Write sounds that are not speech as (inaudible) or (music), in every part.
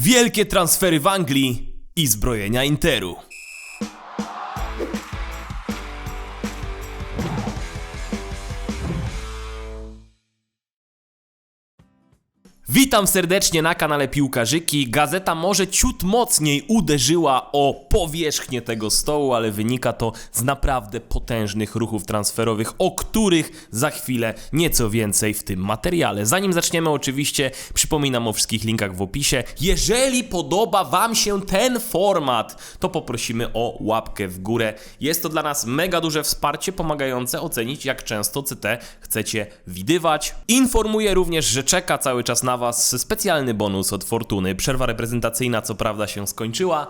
Wielkie transfery w Anglii i zbrojenia Interu. Witam serdecznie na kanale Piłkarzyki. Gazeta może ciut mocniej uderzyła o powierzchnię tego stołu, ale wynika to z naprawdę potężnych ruchów transferowych, o których za chwilę nieco więcej w tym materiale. Zanim zaczniemy, oczywiście przypominam o wszystkich linkach w opisie. Jeżeli podoba Wam się ten format, to poprosimy o łapkę w górę. Jest to dla nas mega duże wsparcie pomagające ocenić, jak często CT chcecie widywać. Informuję również, że czeka cały czas na Was specjalny bonus od Fortuny. Przerwa reprezentacyjna co prawda się skończyła.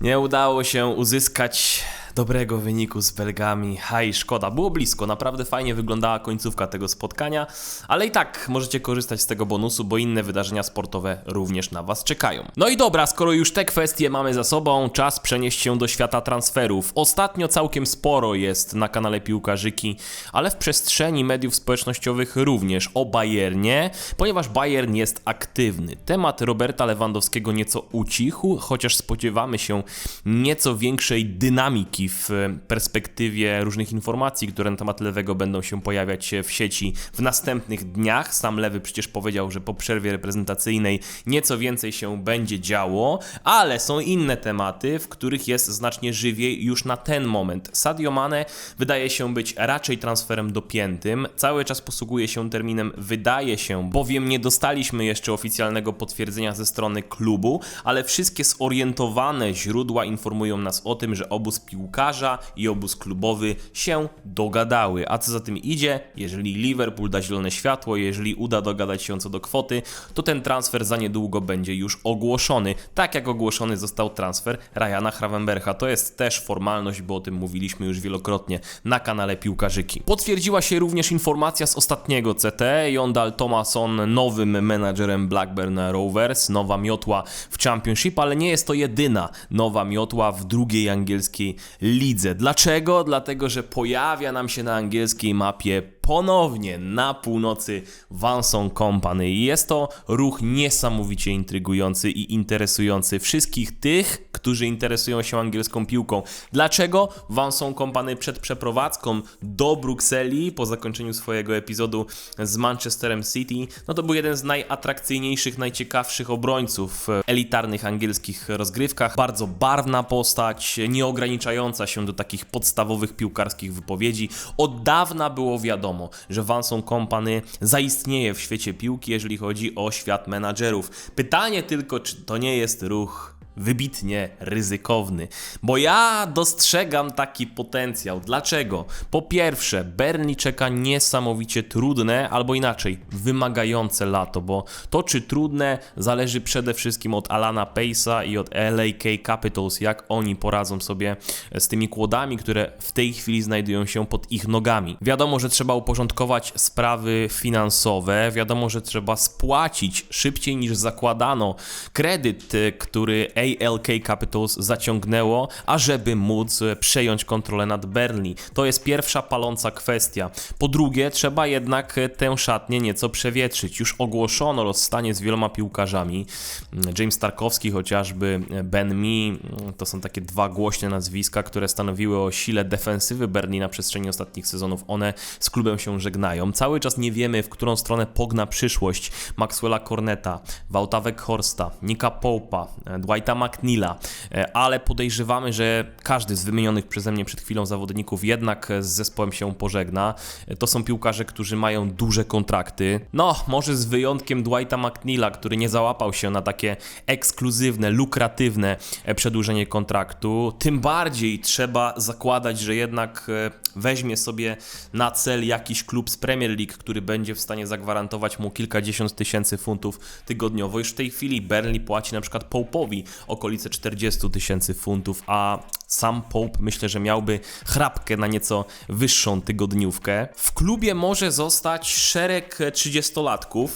Nie udało się uzyskać dobrego wyniku z Belgami. Haj, szkoda, było blisko. Naprawdę fajnie wyglądała końcówka tego spotkania, ale i tak możecie korzystać z tego bonusu, bo inne wydarzenia sportowe również na Was czekają. No i dobra, skoro już te kwestie mamy za sobą, czas przenieść się do świata transferów. Ostatnio całkiem sporo jest na kanale Piłkarzyki, ale w przestrzeni mediów społecznościowych również o Bayernie, ponieważ Bayern jest aktywny. Temat Roberta Lewandowskiego nieco ucichł, chociaż spodziewamy się nieco większej dynamiki w perspektywie różnych informacji, które na temat Lewego będą się pojawiać w sieci w następnych dniach. Sam Lewy przecież powiedział, że po przerwie reprezentacyjnej nieco więcej się będzie działo, ale są inne tematy, w których jest znacznie żywiej już na ten moment. Sadio Mane wydaje się być raczej transferem dopiętym. Cały czas posługuje się terminem wydaje się, bowiem nie dostaliśmy jeszcze oficjalnego potwierdzenia ze strony klubu, ale wszystkie zorientowane źródła informują nas o tym, że obóz piłkarza i obóz klubowy się dogadały. A co za tym idzie, jeżeli Liverpool da zielone światło, jeżeli uda dogadać się co do kwoty, to ten transfer za niedługo będzie już ogłoszony. Tak jak ogłoszony został transfer Ryana Hravenbercha. To jest też formalność, bo o tym mówiliśmy już wielokrotnie na kanale Piłkarzyki. Potwierdziła się również informacja z ostatniego CT. Jondal Thomason nowym menadżerem Blackburn Rovers, nowa miotła w Championship, ale nie jest to jedyna nowa miotła w drugiej angielskiej lidze. Dlaczego? Dlatego, że pojawia nam się na angielskiej mapie ponownie na północy Vanson Company. Jest to ruch niesamowicie intrygujący i interesujący wszystkich tych, którzy interesują się angielską piłką. Dlaczego Vanson Company przed przeprowadzką do Brukseli po zakończeniu swojego epizodu z Manchesterem City, no to był jeden z najatrakcyjniejszych, najciekawszych obrońców w elitarnych angielskich rozgrywkach. Bardzo barwna postać, nie ograniczająca się do takich podstawowych piłkarskich wypowiedzi. Od dawna było wiadomo, że Vanson Company zaistnieje w świecie piłki, jeżeli chodzi o świat menadżerów. Pytanie tylko, czy to nie jest ruch wybitnie ryzykowny, bo ja dostrzegam taki potencjał. Dlaczego? Po pierwsze, Bernie czeka niesamowicie trudne, albo inaczej, wymagające lato, bo to czy trudne zależy przede wszystkim od Alana Pace'a i od LAK Capitals, jak oni poradzą sobie z tymi kłodami, które w tej chwili znajdują się pod ich nogami. Wiadomo, że trzeba uporządkować sprawy finansowe, wiadomo, że trzeba spłacić szybciej niż zakładano kredyt, który ALK Capitals zaciągnęło, ażeby móc przejąć kontrolę nad Berlin. To jest pierwsza paląca kwestia. Po drugie, trzeba jednak tę szatnię nieco przewietrzyć. Już ogłoszono rozstanie z wieloma piłkarzami. James Tarkowski chociażby, Ben Mi, to są takie dwa głośne nazwiska, które stanowiły o sile defensywy Berlin na przestrzeni ostatnich sezonów. One z klubem się żegnają. Cały czas nie wiemy, w którą stronę pogna przyszłość Maxwella Corneta, Wouta Horsta, Nika Pope'a, Dwighta McNeila, ale podejrzewamy, że każdy z wymienionych przeze mnie przed chwilą zawodników jednak z zespołem się pożegna. To są piłkarze, którzy mają duże kontrakty. No, może z wyjątkiem Dwighta McNeila, który nie załapał się na takie ekskluzywne, lukratywne przedłużenie kontraktu. Tym bardziej trzeba zakładać, że jednak weźmie sobie na cel jakiś klub z Premier League, który będzie w stanie zagwarantować mu kilkadziesiąt tysięcy funtów tygodniowo. Już w tej chwili Burnley płaci na przykład Pope'owi okolice 40 tysięcy funtów, a sam Pope myślę, że miałby chrapkę na nieco wyższą tygodniówkę. W klubie może zostać szereg 30-latków,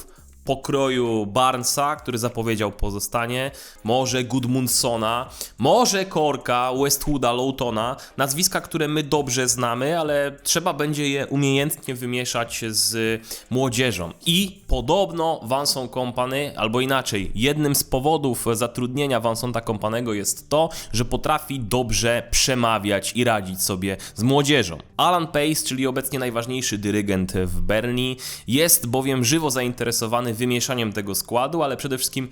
pokroju Barnesa, który zapowiedział pozostanie, może Gudmundsona, może Korka, Westhooda, Lowtona, nazwiska, które my dobrze znamy, ale trzeba będzie je umiejętnie wymieszać z młodzieżą. I podobno Vanson Company, albo inaczej, jednym z powodów zatrudnienia Vansonta Companego jest to, że potrafi dobrze przemawiać i radzić sobie z młodzieżą. Alan Pace, czyli obecnie najważniejszy dyrygent w Bernie, jest bowiem żywo zainteresowany wymieszaniem tego składu, ale przede wszystkim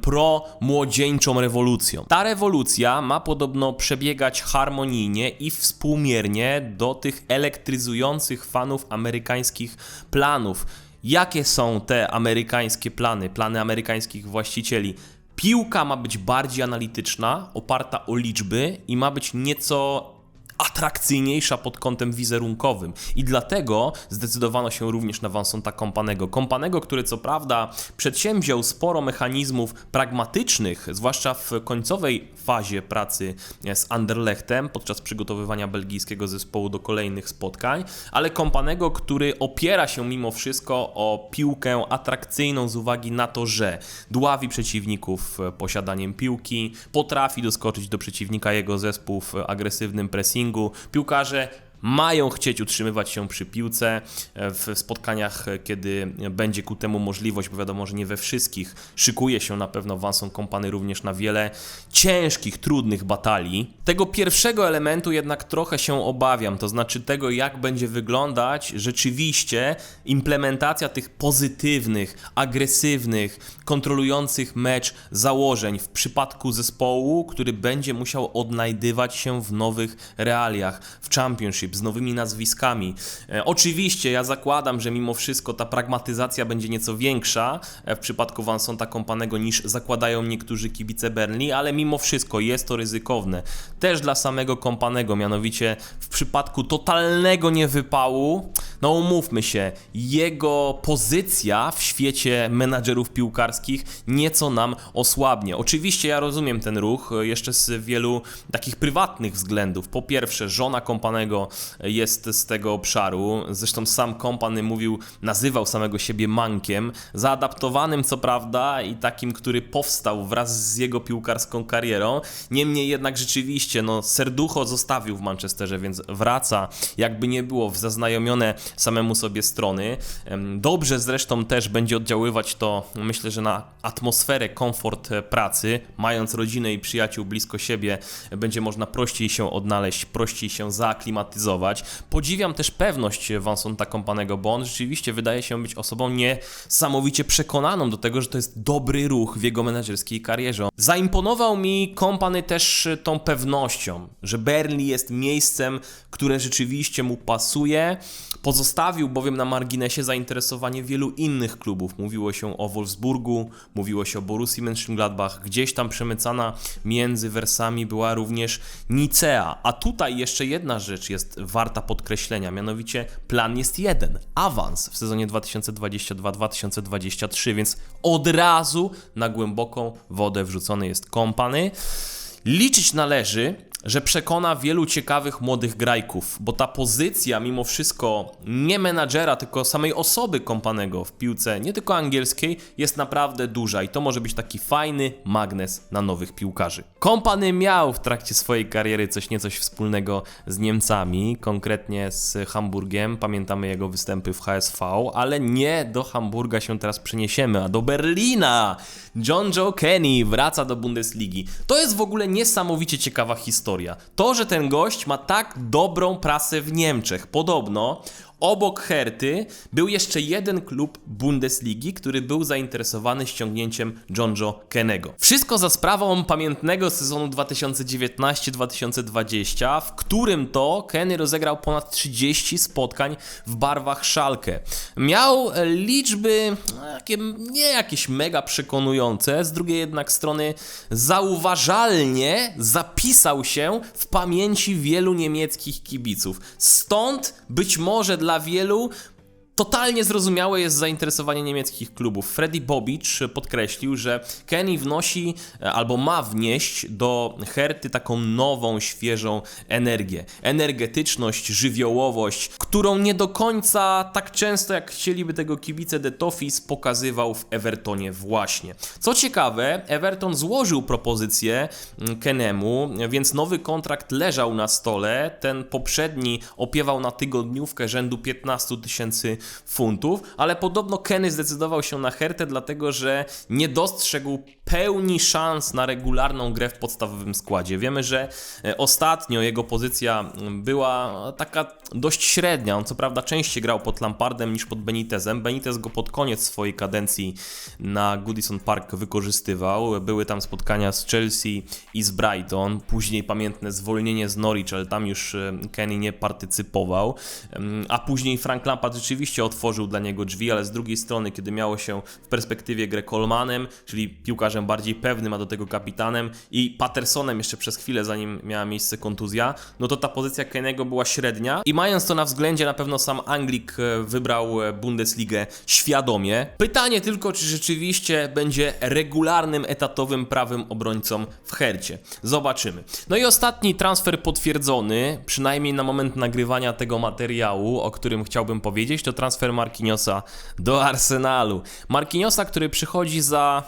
pro-młodzieńczą rewolucją. Ta rewolucja ma podobno przebiegać harmonijnie i współmiernie do tych elektryzujących fanów amerykańskich planów. Jakie są te amerykańskie plany, plany amerykańskich właścicieli? Piłka ma być bardziej analityczna, oparta o liczby i ma być nieco atrakcyjniejsza pod kątem wizerunkowym i dlatego zdecydowano się również na Vansonta Kompanego. Kompanego, który co prawda przedsięwziął sporo mechanizmów pragmatycznych, zwłaszcza w końcowej fazie pracy z Anderlechtem podczas przygotowywania belgijskiego zespołu do kolejnych spotkań, ale Kompanego, który opiera się mimo wszystko o piłkę atrakcyjną z uwagi na to, że dławi przeciwników posiadaniem piłki, potrafi doskoczyć do przeciwnika jego zespół w agresywnym pressingu, Piłkarze mają chcieć utrzymywać się przy piłce w spotkaniach, kiedy będzie ku temu możliwość, bo wiadomo, że nie we wszystkich. Szykuje się na pewno Vanson Company również na wiele ciężkich, trudnych batalii. Tego pierwszego elementu jednak trochę się obawiam, to znaczy tego, jak będzie wyglądać rzeczywiście implementacja tych pozytywnych, agresywnych, kontrolujących mecz założeń w przypadku zespołu, który będzie musiał odnajdywać się w nowych realiach, w Championship z nowymi nazwiskami. E, oczywiście ja zakładam, że mimo wszystko ta pragmatyzacja będzie nieco większa e, w przypadku Vansonta Kompanego niż zakładają niektórzy kibice Burnley, ale mimo wszystko jest to ryzykowne. Też dla samego Kompanego, mianowicie w przypadku totalnego niewypału, no umówmy się, jego pozycja w świecie menadżerów piłkarskich nieco nam osłabnie. Oczywiście ja rozumiem ten ruch e, jeszcze z wielu takich prywatnych względów. Po pierwsze, żona Kompanego jest z tego obszaru. Zresztą sam Kompany mówił, nazywał samego siebie mankiem, zaadaptowanym co prawda i takim, który powstał wraz z jego piłkarską karierą. Niemniej jednak rzeczywiście, no, serducho zostawił w Manchesterze, więc wraca, jakby nie było, w zaznajomione samemu sobie strony. Dobrze zresztą też będzie oddziaływać to, myślę, że na atmosferę, komfort pracy. Mając rodzinę i przyjaciół blisko siebie, będzie można prościej się odnaleźć, prościej się zaaklimatyzować. Podziwiam też pewność Vansonta Kompanego, bo on rzeczywiście wydaje się być osobą niesamowicie przekonaną do tego, że to jest dobry ruch w jego menedżerskiej karierze. Zaimponował mi Kompany też tą pewnością, że Berlin jest miejscem, które rzeczywiście mu pasuje. Pozostawił bowiem na marginesie zainteresowanie wielu innych klubów. Mówiło się o Wolfsburgu, mówiło się o Borussii Mönchengladbach, gdzieś tam przemycana między wersami była również Nicea. A tutaj jeszcze jedna rzecz jest warta podkreślenia, mianowicie plan jest jeden, awans w sezonie 2022-2023, więc od razu na głęboką wodę wrzucony jest kompany. Liczyć należy, że przekona wielu ciekawych młodych grajków, bo ta pozycja mimo wszystko nie menadżera, tylko samej osoby kompanego w piłce, nie tylko angielskiej, jest naprawdę duża i to może być taki fajny magnes na nowych piłkarzy. Kompany miał w trakcie swojej kariery coś niecoś wspólnego z Niemcami, konkretnie z Hamburgiem, pamiętamy jego występy w HSV, ale nie do Hamburga się teraz przeniesiemy, a do Berlina! John Joe Kenny wraca do Bundesligi. To jest w ogóle niesamowicie ciekawa historia. To, że ten gość ma tak dobrą prasę w Niemczech. Podobno Obok Herty był jeszcze jeden klub Bundesligi, który był zainteresowany ściągnięciem John Joe Kennego. Wszystko za sprawą pamiętnego sezonu 2019-2020, w którym to Kenny rozegrał ponad 30 spotkań w barwach Szalkę. Miał liczby nie jakieś mega przekonujące, z drugiej jednak strony zauważalnie zapisał się w pamięci wielu niemieckich kibiców. Stąd być może dla dla wielu Totalnie zrozumiałe jest zainteresowanie niemieckich klubów. Freddy Bobic podkreślił, że Kenny wnosi e, albo ma wnieść do Herty taką nową, świeżą energię. Energetyczność, żywiołowość, którą nie do końca tak często jak chcieliby tego kibice The Toffees pokazywał w Evertonie właśnie. Co ciekawe, Everton złożył propozycję mm, Kenemu, więc nowy kontrakt leżał na stole. Ten poprzedni opiewał na tygodniówkę rzędu 15 tysięcy funtów, ale podobno Kenny zdecydował się na Hertę, dlatego że nie dostrzegł pełni szans na regularną grę w podstawowym składzie. Wiemy, że e, ostatnio jego pozycja była taka dość średnia. On co prawda częściej grał pod Lampardem niż pod Benitezem. Benitez go pod koniec swojej kadencji na Goodison Park wykorzystywał. Były tam spotkania z Chelsea i z Brighton. Później pamiętne zwolnienie z Norwich, ale tam już e, Kenny nie partycypował. A później Frank Lampard rzeczywiście otworzył dla niego drzwi, ale z drugiej strony, kiedy miało się w perspektywie grę Colemanem, czyli piłkarzem bardziej pewnym, a do tego kapitanem i Pattersonem jeszcze przez chwilę, zanim miała miejsce kontuzja, no to ta pozycja Kennego była średnia i mając to na względzie, na pewno sam Anglik e, wybrał e, Bundesligę świadomie. Pytanie tylko, czy rzeczywiście będzie regularnym, etatowym prawym obrońcą w Hercie. Zobaczymy. No i ostatni transfer potwierdzony, przynajmniej na moment nagrywania tego materiału, o którym chciałbym powiedzieć, to transfer Marquinhosa do Arsenalu. Marquinhosa, który przychodzi za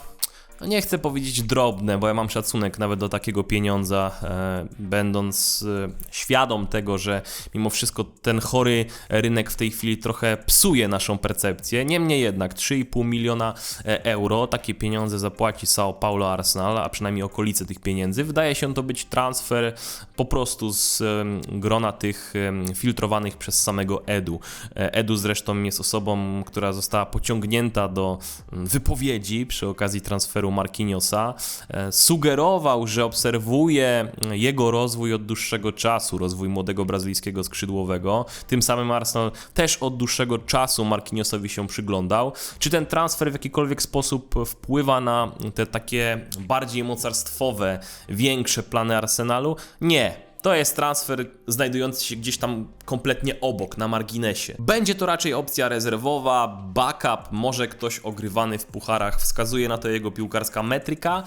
no nie chcę powiedzieć drobne, bo ja mam szacunek nawet do takiego pieniądza, e, będąc e, świadom tego, że mimo wszystko ten chory rynek w tej chwili trochę psuje naszą percepcję. Niemniej jednak 3,5 miliona e, euro, takie pieniądze zapłaci Sao Paulo Arsenal, a przynajmniej okolice tych pieniędzy. Wydaje się to być transfer po prostu z em, grona tych em, filtrowanych przez samego Edu. E, Edu zresztą jest osobą, która została pociągnięta do mm, wypowiedzi przy okazji transferu Marquinhosa. E, Sugerował, że obserwuje mm, jego rozwój od dłuższego czasu, rozwój młodego brazylijskiego skrzydłowego. Tym samym Arsenal też od dłuższego czasu Marquinhosowi się przyglądał. Czy ten transfer w jakikolwiek sposób wpływa na te takie bardziej mocarstwowe, większe plany Arsenalu? Nie. To jest transfer znajdujący się gdzieś tam kompletnie obok, na marginesie. Będzie to raczej opcja rezerwowa, backup, może ktoś ogrywany w pucharach, wskazuje na to jego piłkarska metryka,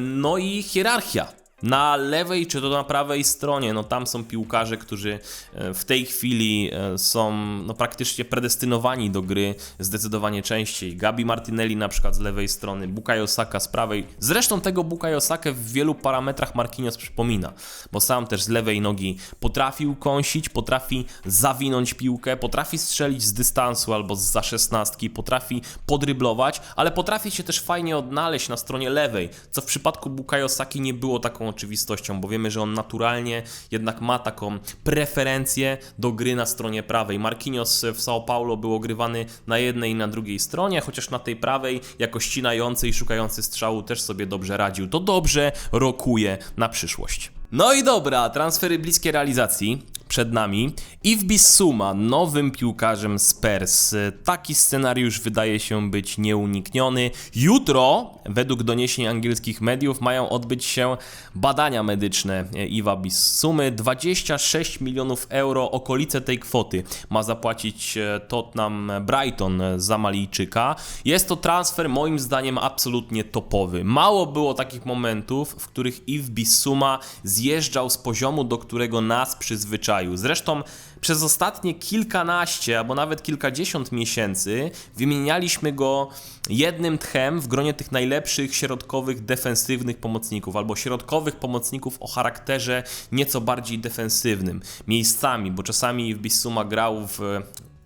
no i hierarchia. Na lewej czy to na prawej stronie, no tam są piłkarze, którzy e, w tej chwili e, są no, praktycznie predestynowani do gry zdecydowanie częściej. Gabi Martinelli na przykład z lewej strony, Bukayo Saka z prawej. Zresztą tego Bukayo Sakę w wielu parametrach Marquinhos przypomina, bo sam też z lewej nogi potrafił kąsić, potrafi zawinąć piłkę, potrafi strzelić z dystansu albo z za szesnastki, potrafi podryblować, ale potrafi się też fajnie odnaleźć na stronie lewej, co w przypadku Bukayo Saki nie było taką oczywistością, bo wiemy, że on naturalnie jednak ma taką preferencję do gry na stronie prawej. Marquinhos w São Paulo był ogrywany na jednej i na drugiej stronie, chociaż na tej prawej, jako ścinający i szukający strzału też sobie dobrze radził. To dobrze rokuje na przyszłość. No i dobra, transfery bliskie realizacji przed nami. Yves Bissouma, nowym piłkarzem Spurs. Taki scenariusz wydaje się być nieunikniony. Jutro, według doniesień angielskich mediów, mają odbyć się badania medyczne Iwa Bissoumy. 26 milionów euro, okolice tej kwoty ma zapłacić e, Tottenham Brighton za Malijczyka. Jest to transfer moim zdaniem absolutnie topowy. Mało było takich momentów, w których Yves Bissouma zjeżdżał z poziomu, do którego nas przyzwyczaił. Zresztą przez ostatnie kilkanaście albo nawet kilkadziesiąt miesięcy wymienialiśmy go jednym tchem w gronie tych najlepszych środkowych defensywnych pomocników albo środkowych pomocników o charakterze nieco bardziej defensywnym miejscami, bo czasami w Bissuma grał w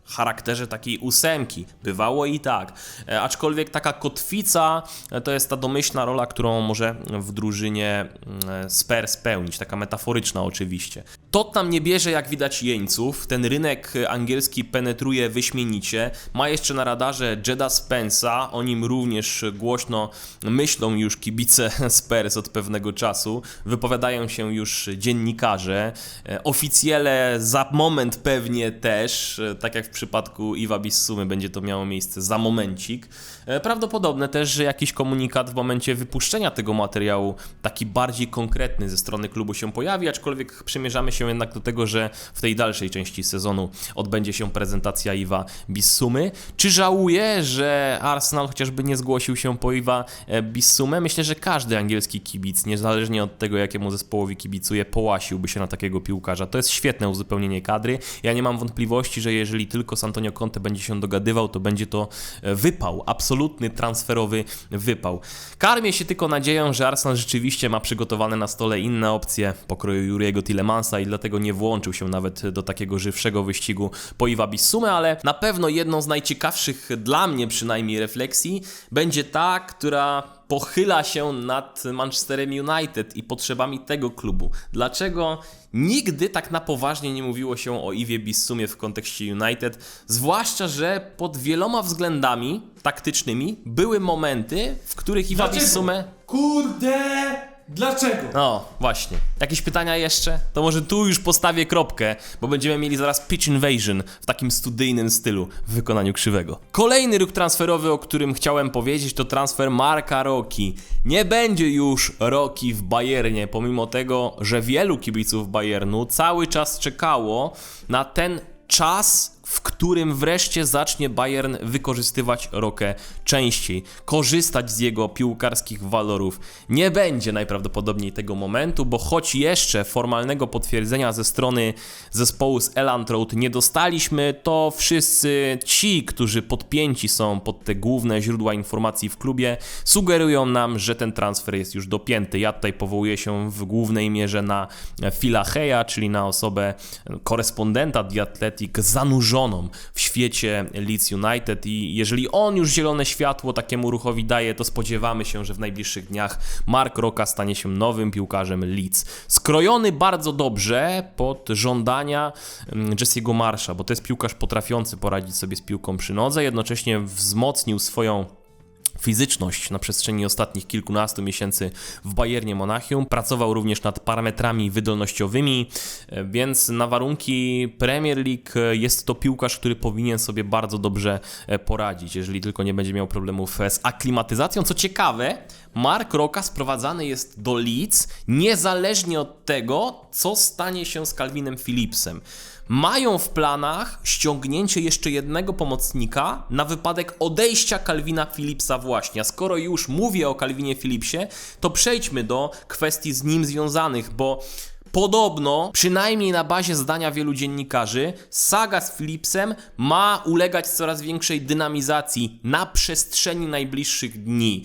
charakterze takiej ósemki. Bywało i tak. E, aczkolwiek taka kotwica e, to jest ta domyślna rola, którą może w drużynie mm, Spurs spełnić. Taka metaforyczna oczywiście. Tottenham nie bierze jak widać jeńców. Ten rynek angielski penetruje wyśmienicie. Ma jeszcze na radarze Jeda Spence'a. O nim również głośno myślą już kibice (laughs) Spurs od pewnego czasu. Wypowiadają się już dziennikarze. E, Oficjele za moment pewnie też, e, tak jak w przypadku Iwa Bissumy będzie to miało miejsce za momencik. E, Prawdopodobne też, że jakiś komunikat w momencie wypuszczenia tego materiału, taki bardziej konkretny ze strony klubu się pojawi, aczkolwiek przymierzamy się się jednak do tego, że w tej dalszej części sezonu odbędzie się prezentacja Iwa Bissumy. Czy żałuje, że Arsenal chociażby nie zgłosił się po Iwa e, Bissumę? Myślę, że każdy angielski kibic, niezależnie od tego, jakiemu zespołowi kibicuje, połasiłby się na takiego piłkarza. To jest świetne uzupełnienie kadry. Ja nie mam wątpliwości, że jeżeli tylko z Antonio Conte będzie się dogadywał, to będzie to e, wypał, absolutny transferowy wypał. Karmię się tylko nadzieją, że Arsenal rzeczywiście ma przygotowane na stole inne opcje pokroju Juriego Tillemansa i dlatego nie włączył się nawet do takiego żywszego wyścigu po Iwa Bissumę, ale na pewno jedną z najciekawszych dla mnie przynajmniej refleksji będzie ta, która pochyla się nad Manchesterem United i potrzebami tego klubu. Dlaczego nigdy tak na poważnie nie mówiło się o Iwie Bissumie w kontekście United? Zwłaszcza, że pod wieloma względami taktycznymi były momenty, w których Iwa Dlaczego? Bissumę... Kurde! Dlaczego? No, właśnie. Jakieś pytania jeszcze? To może tu już postawię kropkę, bo będziemy mieli zaraz pitch invasion w takim studyjnym stylu w wykonaniu krzywego. Kolejny ruch transferowy, o którym chciałem powiedzieć, to transfer Marka Roki. Nie będzie już Roki w Bayernie, pomimo tego, że wielu kibiców Bayernu cały czas czekało na ten czas, w którym wreszcie zacznie Bayern wykorzystywać Rokę częściej, korzystać z jego piłkarskich walorów. Nie będzie najprawdopodobniej tego momentu, bo choć jeszcze formalnego potwierdzenia ze strony zespołu z Eland Road nie dostaliśmy, to wszyscy ci, którzy podpięci są pod te główne źródła informacji w klubie, sugerują nam, że ten transfer jest już dopięty. Ja tutaj powołuję się w głównej mierze na Phila czyli na osobę korespondenta The Athletic zanurzoną w świecie Leeds United i jeżeli on już zielone światło takiemu ruchowi daje, to spodziewamy się, że w najbliższych dniach Mark Roka stanie się nowym piłkarzem Leeds. Skrojony bardzo dobrze pod żądania mm, Jesse'ego Marsha, bo to jest piłkarz potrafiący poradzić sobie z piłką przy nodze, jednocześnie wzmocnił swoją fizyczność na przestrzeni ostatnich kilkunastu miesięcy w Bayernie Monachium. Pracował również nad parametrami wydolnościowymi, e, więc na warunki Premier League jest to piłkarz, który powinien sobie bardzo dobrze e, poradzić, jeżeli tylko nie będzie miał problemów e, z aklimatyzacją. Co ciekawe, Mark Roka sprowadzany jest do Leeds niezależnie od tego, co stanie się z Calvinem Phillipsem mają w planach ściągnięcie jeszcze jednego pomocnika na wypadek odejścia Calvina Phillipsa właśnie. A skoro już mówię o Calvinie Phillipsie, to przejdźmy do kwestii z nim związanych, bo Podobno, przynajmniej na bazie zdania wielu dziennikarzy, saga z Philipsem ma ulegać coraz większej dynamizacji na przestrzeni najbliższych dni.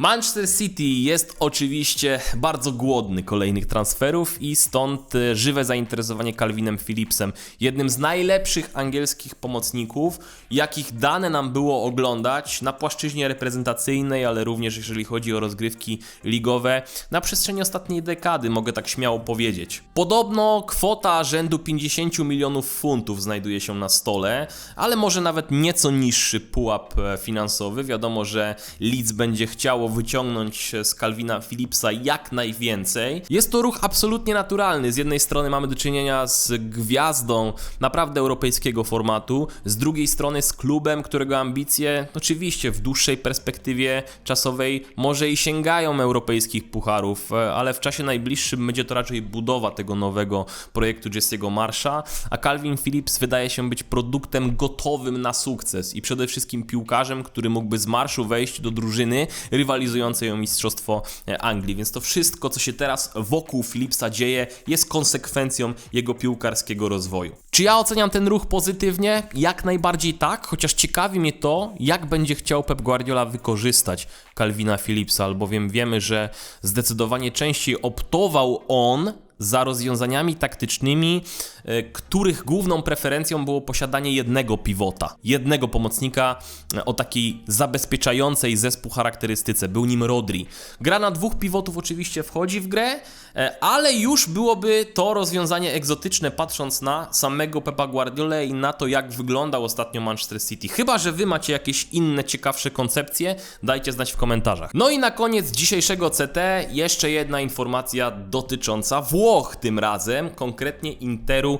Manchester City jest oczywiście bardzo głodny kolejnych transferów i stąd e, żywe zainteresowanie Calvinem Phillipsem, jednym z najlepszych angielskich pomocników, jakich dane nam było oglądać na płaszczyźnie reprezentacyjnej, ale również jeżeli chodzi o rozgrywki ligowe na przestrzeni ostatniej dekady, mogę tak śmiało powiedzieć. Podobno kwota rzędu 50 milionów funtów znajduje się na stole, ale może nawet nieco niższy pułap e, finansowy. Wiadomo, że Leeds będzie chciało wyciągnąć z Calvina Phillipsa jak najwięcej. Jest to ruch absolutnie naturalny. Z jednej strony mamy do czynienia z gwiazdą naprawdę europejskiego formatu, z drugiej strony z klubem, którego ambicje oczywiście w dłuższej perspektywie czasowej może i sięgają europejskich pucharów, e, ale w czasie najbliższym będzie to raczej budowa tego nowego projektu Jesse'ego Marsha, a Calvin Phillips wydaje się być produktem gotowym na sukces i przede wszystkim piłkarzem, który mógłby z marszu wejść do drużyny rywalizującej o mistrzostwo e, Anglii, więc to wszystko, co się teraz wokół Phillipsa dzieje, jest konsekwencją jego piłkarskiego rozwoju. Czy ja oceniam ten ruch pozytywnie? Jak najbardziej tak, chociaż ciekawi mnie to, jak będzie chciał Pep Guardiola wykorzystać Calvina Phillipsa, albowiem wiemy, że zdecydowanie częściej optował on za rozwiązaniami taktycznymi, których główną preferencją było posiadanie jednego pivota, jednego pomocnika e, o takiej zabezpieczającej zespół charakterystyce. Był nim Rodri. Gra na dwóch pivotów oczywiście wchodzi w grę, e, ale już byłoby to rozwiązanie egzotyczne patrząc na samego Pepa Guardiola i na to, jak wyglądał ostatnio Manchester City. Chyba, że wy macie jakieś inne ciekawsze koncepcje, dajcie znać w komentarzach. No i na koniec dzisiejszego CT jeszcze jedna informacja dotycząca Włoch tym razem, konkretnie Interu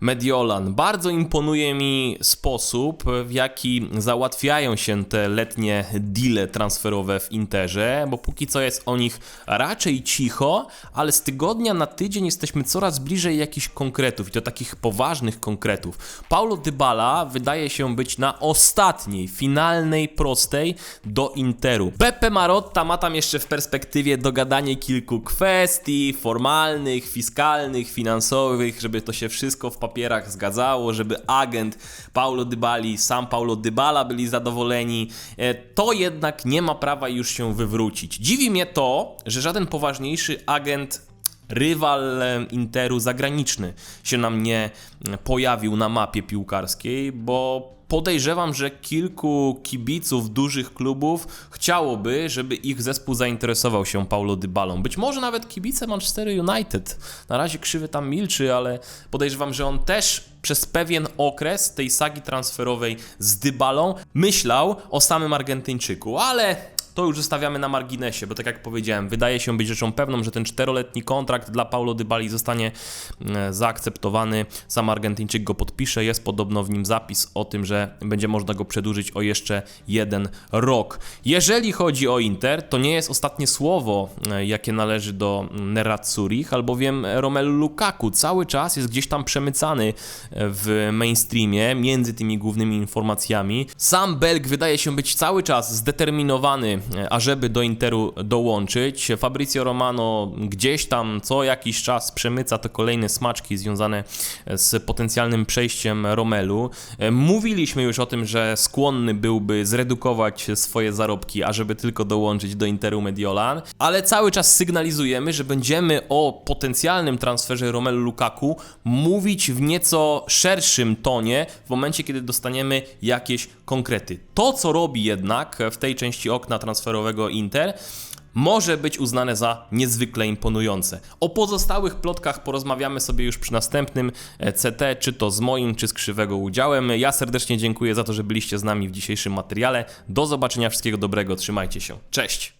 Mediolan. Bardzo imponuje mi sposób, w jaki załatwiają się te letnie deale transferowe w Interze, bo póki co jest o nich raczej cicho, ale z tygodnia na tydzień jesteśmy coraz bliżej jakichś konkretów i to takich poważnych konkretów. Paulo Dybala wydaje się być na ostatniej, finalnej prostej do Interu. Beppe Marotta ma tam jeszcze w perspektywie dogadanie kilku kwestii formalnych, fiskalnych, finansowych, żeby to się wszystko w papierach zgadzało, żeby agent Paulo Dybali, sam Paulo Dybala byli zadowoleni. E, To jednak nie ma prawa już się wywrócić. Dziwi mnie to, że żaden poważniejszy agent rywal e, Interu zagraniczny się nam nie pojawił na mapie piłkarskiej, bo podejrzewam, że kilku kibiców dużych klubów chciałoby, żeby ich zespół zainteresował się Paulo Dybalą. Być może nawet kibice Manchester United. Na razie krzywy tam milczy, ale podejrzewam, że on też przez pewien okres tej sagi transferowej z Dybalą myślał o samym Argentyńczyku, ale to już zostawiamy na marginesie, bo tak jak powiedziałem, wydaje się być rzeczą pewną, że ten czteroletni kontrakt dla Paulo Dybali zostanie e, zaakceptowany. Sam Argentyńczyk go podpisze. Jest podobno w nim zapis o tym, że będzie można go przedłużyć o jeszcze jeden rok. Jeżeli chodzi o Inter, to nie jest ostatnie słowo, e, jakie należy do Nerazzurich, albowiem Romelu Lukaku cały czas jest gdzieś tam przemycany w mainstreamie między tymi głównymi informacjami. Sam Belg wydaje się być cały czas zdeterminowany, e, ażeby do Interu dołączyć. Fabrizio Romano gdzieś tam co jakiś czas przemyca te kolejne smaczki związane z potencjalnym przejściem Romelu. E, Mówiliśmy już o tym, że skłonny byłby zredukować swoje zarobki, ażeby tylko dołączyć do Interu Mediolan, ale cały czas sygnalizujemy, że będziemy o potencjalnym transferze Romelu Lukaku mówić w nieco szerszym tonie w momencie, kiedy dostaniemy jakieś konkrety. To, co robi jednak w tej części okna transferowego Inter, może być uznane za niezwykle imponujące. O pozostałych plotkach porozmawiamy sobie już przy następnym e, CT, czy to z moim, czy z krzywego udziałem. Ja serdecznie dziękuję za to, że byliście z nami w dzisiejszym materiale. Do zobaczenia, wszystkiego dobrego, trzymajcie się. Cześć!